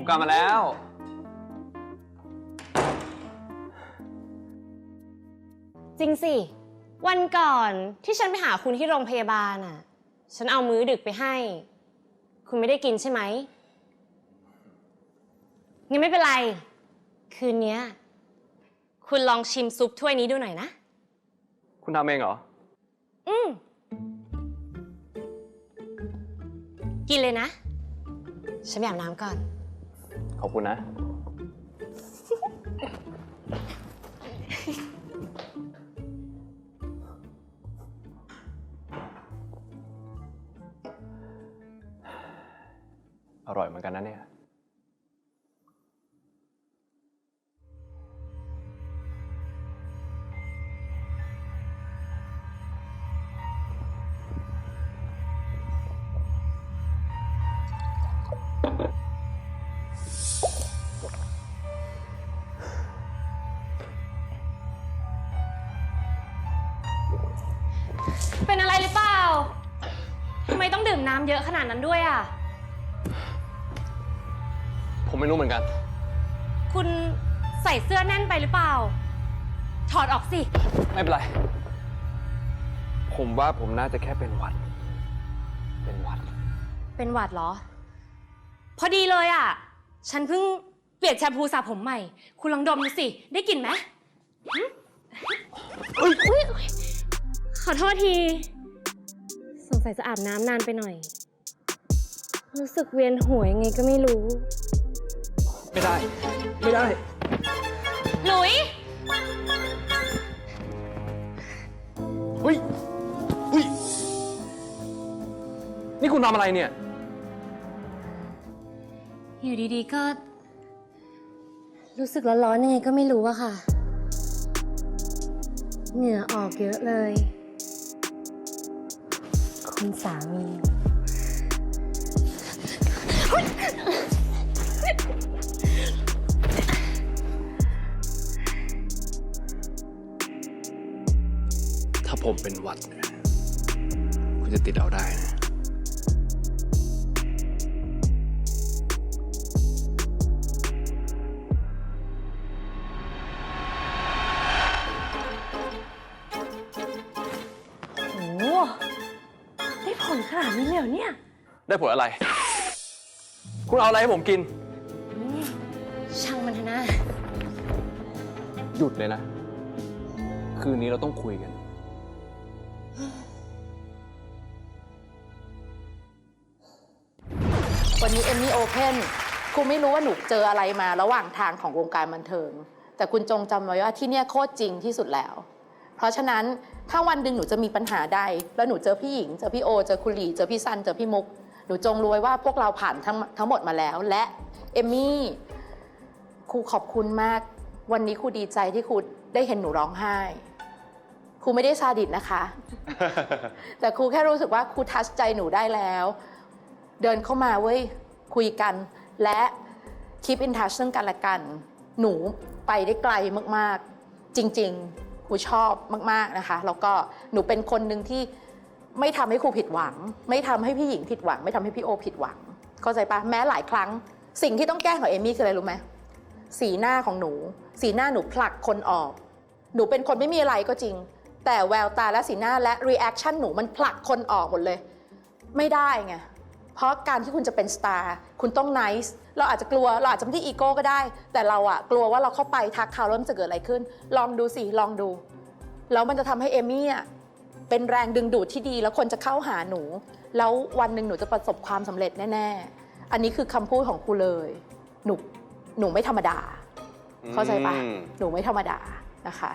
ผมกลับมาแล้ว จริงสิ วันก่อนที่ฉันไปหาคุณที่โรงพยาบาลอะ ฉันเอามื้อดึกไปให้ คุณไม่ได้กินใช่ไหมงั้นไม่เป็นไร คืนเนี้ย คุณลองชิมซุปถ้วยนี้ดูหน่อยนะ คุณทำเองเหรอ อืม กินเลยนะ ฉันไปอาบน้ำก่อน ขอบคุณนะ อร่อยเหมือนกันนะเนี่ยเป็ ทำไมต้องดื่มน้ำเยอะขนาดนั้นด้วยอะ ผมไม่รู้เหมือนกัน คุณใส่เสื้อแน่นไปหรือเปล่า ถอดออกสิ ไม่เป็นไร ผมว่าผมน่าจะแค่เป็นหวัด เป็นหวัด เป็นหวัดเหรอ พอดีเลยอะ ฉันเพิ่งเปลี่ยนแชมพูสระผมใหม่ คุณลองดมดูสิ ได้กลิ่นไหมหึอุ๊ยอุ๊ยขอโทษทีส งสัยจะอาบน้ำนานไปหน่อย รู้สึกเวียนหัวยังไงก็ไม่รู้ ไม่ได้ ไม่ได้ หลุยเฮ้ยเฮ้ย นี่คุณทำอะไรเนี่ย อยู่ดีๆก็ รู้สึกร้อนๆยังไงก็ไม่รู้อะค่ะ เหงื่อออกเยอะเลย คุณสามีถ้าผมเป็นหวัดเนี่ยคุณจะติดเอาได้นะ นาดนี้เลยเหรอเนี่ย ได้ผลอะไร คุณเอาอะไรให้ผมกิน ช่างมันเถอะนะ หยุดเลยนะ คืนนี้เราต้องคุยกัน วันนี้เอมมี่โอเพนคุณไม่รู้ว่าหนูเจออะไรมาระหว่างทางของวงการบันเทิง แต่คุณจงจำไว้ว่าที่เนี่ยโคตรจริงที่สุดแล้ว เพราะฉะนั้นถ้าวันหนึ่งหนูจะมีปัญหาใด แล้วหนูเจอพี่หญิง เจอพี่โอ เจอคุณหลีเจอพี่ซัน เจอพี่มุก หนูจงรู้ไว้ว่าพวกเราผ่านทั้งทั้งหมดมาแล้ว และเอมมี่ครูขอบคุณมาก วันนี้ครูดีใจที่ครูได้เห็นหนูร้องไห้ครูไม่ได้ซาดิสนะคะ แต่ครูแค่รู้สึกว่าครูทัชใจหนูได้แล้ว เดินเข้ามาเว้ยคุยกัน และ keep in touch ซึ่งกันและกัน หนูไปได้ไกลมากๆ จริง ๆ ครูชอบมากๆนะคะ แล้วก็หนูเป็นคนหนึ่งที่ไม่ทำให้ครูผิดหวัง ไม่ทำให้พี่หญิงผิดหวัง ไม่ทำให้พี่โอผิดหวัง เข้าใจปะแม้หลายครั้ง สิ่งที่ต้องแก้ของเอมี่คืออะไรรู้ไหมสีหน้าของหนู สีหน้าหนูผลักคนออก หนูเป็นคนไม่มีอะไรก็จริง แต่แววตาและสีหน้าและ reaction หนูมันผลักคนออกหมดเลย ไม่ได้ไง เพราะการที่คุณจะเป็นสตาร์คุณต้องไนส์เราอาจจะกลัวเราอาจจะไม่ที่อีโก้ก็ได้ แต่เราอะกลัวว่าเราเข้าไปทักเขาแล้วมันจะเกิดอะไรขึ้น ลองดูสิลองดูแล้วมันจะทำให้เอมี่อะเป็นแรงดึงดูดที่ดีแล้วคนจะเข้าหาหนู แล้ววันหนึ่งหนูจะประสบความสำเร็จแน่ ๆ อันนี้คือคำพูดของครูเลย หนูหนูไม่ธรรมดา เข้าใจปะหนูไม่ธรรมดานะคะ